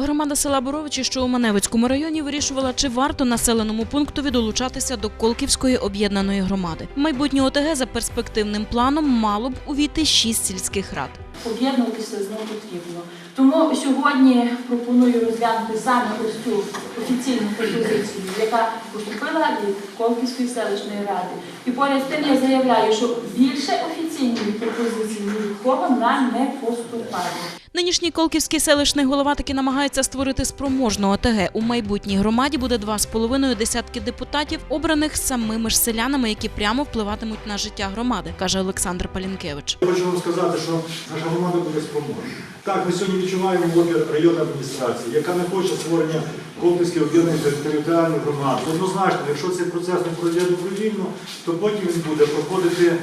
Громада села Боровичі, що у Маневицькому районі, вирішувала, чи варто населеному пунктові долучатися до Колківської об'єднаної громади. Майбутнє ОТГ за перспективним планом мало б увійти шість сільських рад. Об'єднуватися з ним потрібно. Тому сьогодні пропоную розглянути саме ось цю офіційну пропозицію, яка поступила від Колківської селищної ради. І поряд з тим я заявляю, що більше офіційної пропозиції кого нам не поступає. Нинішній Колківський селищний голова таки намагається створити спроможну ОТГ. У майбутній громаді буде два з половиною десятки депутатів, обраних самими ж селянами, які прямо впливатимуть на життя громади, каже Олександр Палінкевич. Хочу вам сказати, що наша громада буде спроможна. Так, ми сьогодні відчуваємо опір районної адміністрації, яка не хоче створення Колківської об'єднаної територіальної громади. Однозначно, якщо цей процес не пройде добровільно, то потім він буде проходити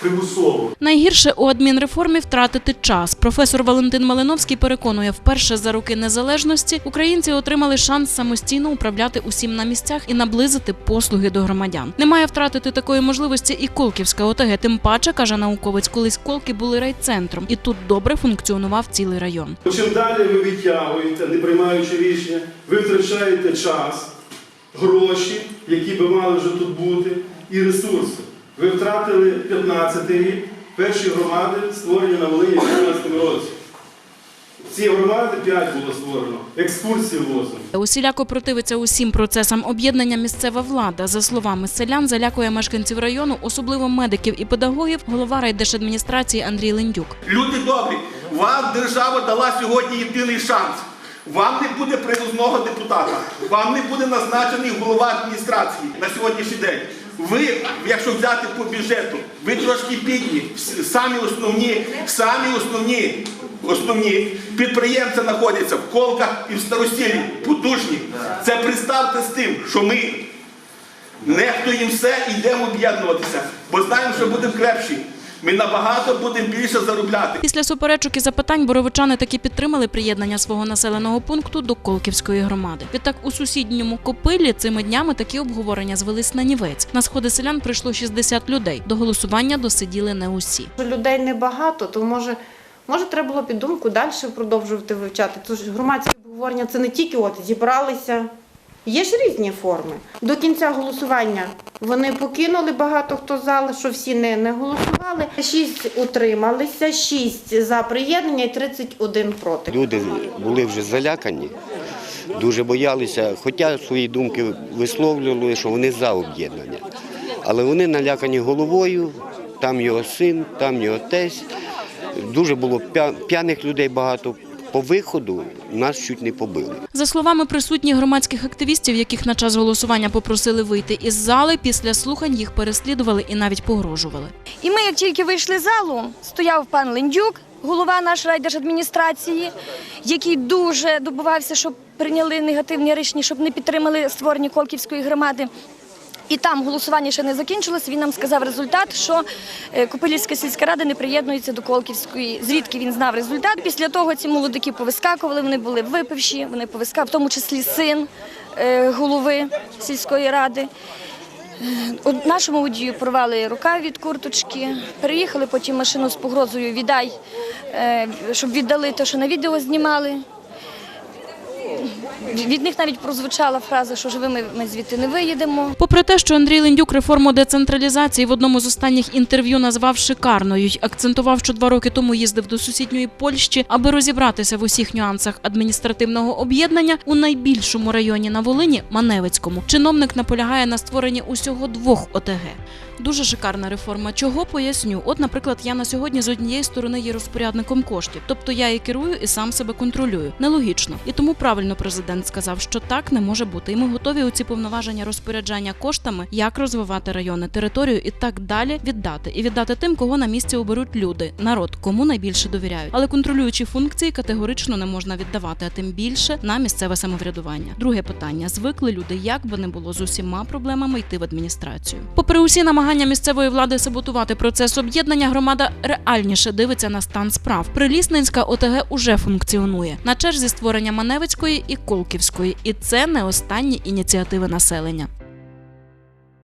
примусово. Найгірше у адмінреформі втратити час. Професор Валентин Малиновський переконує, вперше за роки незалежності українці отримали шанс самостійно управляти усім на місцях і наблизити послуги до громадян. Немає втратити такої можливості і Колківська ОТГ. Тим паче каже науковець, колись Колки були райцентром, і тут добре функціонував цілий район. Чим далі ви відтягуєте, не приймаючи рішення, ви втрачаєте час, гроші, які би мали вже тут бути, і ресурси. Ви втратили 15 й рік, перші громади створені на Волині в 2014 році. Ці громади 5 було створено, екскурсії возимо. Усіляко противиться усім процесам об'єднання місцева влада. За словами селян, залякує мешканців району, особливо медиків і педагогів, голова райдержадміністрації Андрій Лендюк. Люди добрі, вам держава дала сьогодні єдиний шанс. Вам не буде привозного депутата, вам не буде назначений голова адміністрації на сьогоднішній день. Ви, якщо взяти по бюджету, ви трошки бідні, самі основні, самі основні, основні підприємці знаходяться в колках і в старосілі, потужні. Це представте з тим, що ми нехтуємо все і йдемо об'єднуватися, бо знаємо, що будемо крепші. Ми набагато будемо більше заробляти. Після суперечок і запитань боровичани таки підтримали приєднання свого населеного пункту до Колківської громади. Відтак у сусідньому Копилі цими днями такі обговорення звелись на нівець. На сходи селян прийшло 60 людей. До голосування досиділи не усі. Людей небагато, то може, може треба було під думку далі продовжувати вивчати. Тож громадське обговорення це не тільки от зібралися. Є ж різні форми. До кінця голосування вони покинули багато хто зал, що всі не, не голосували. Шість утрималися, шість за приєднання і 31 проти. Люди були вже залякані, дуже боялися, хоча свої думки висловлювали, що вони за об'єднання. Але вони налякані головою, там його син, там його тесть. Дуже було п'яних людей багато. По виходу нас чуть не побили. За словами присутніх громадських активістів, яких на час голосування попросили вийти із зали, після слухань їх переслідували і навіть погрожували. І ми, як тільки вийшли з залу, стояв пан Лендюк, голова нашої райдержадміністрації, який дуже добивався, щоб прийняли негативні рішення, щоб не підтримали створення Колківської громади. І там голосування ще не закінчилось. Він нам сказав результат, що е, Копилівська сільська рада не приєднується до Колківської. Звідки він знав результат? Після того ці молодики повискакували, вони були випивші, вони повискакували, в тому числі син е, голови сільської ради. От Нашому водію порвали рука від курточки, переїхали потім машину з погрозою віддай, е, щоб віддали те, що на відео знімали. Від них навіть прозвучала фраза, що живими ми звідти не виїдемо. Попри те, що Андрій Лендюк реформу децентралізації в одному з останніх інтерв'ю назвав шикарною й акцентував, що два роки тому їздив до сусідньої Польщі, аби розібратися в усіх нюансах адміністративного об'єднання у найбільшому районі на Волині Маневицькому. Чиновник наполягає на створенні усього двох ОТГ. Дуже шикарна реформа. Чого поясню? От, наприклад, я на сьогодні з однієї сторони є розпорядником коштів, тобто я і керую, і сам себе контролюю. Нелогічно. І тому правильно президент сказав, що так не може бути. І ми готові у ці повноваження розпоряджання коштами, як розвивати райони, територію і так далі віддати. І віддати тим, кого на місці оберуть люди, народ, кому найбільше довіряють. Але контролюючі функції категорично не можна віддавати, а тим більше на місцеве самоврядування. Друге питання: звикли люди, як би не було з усіма проблемами йти в адміністрацію. Попри усі намагання місцевої влади саботувати процес об'єднання, громада реальніше дивиться на стан справ. Прилісненська ОТГ уже функціонує на черзі створення Маневицької і Колківської, і це не останні ініціативи населення.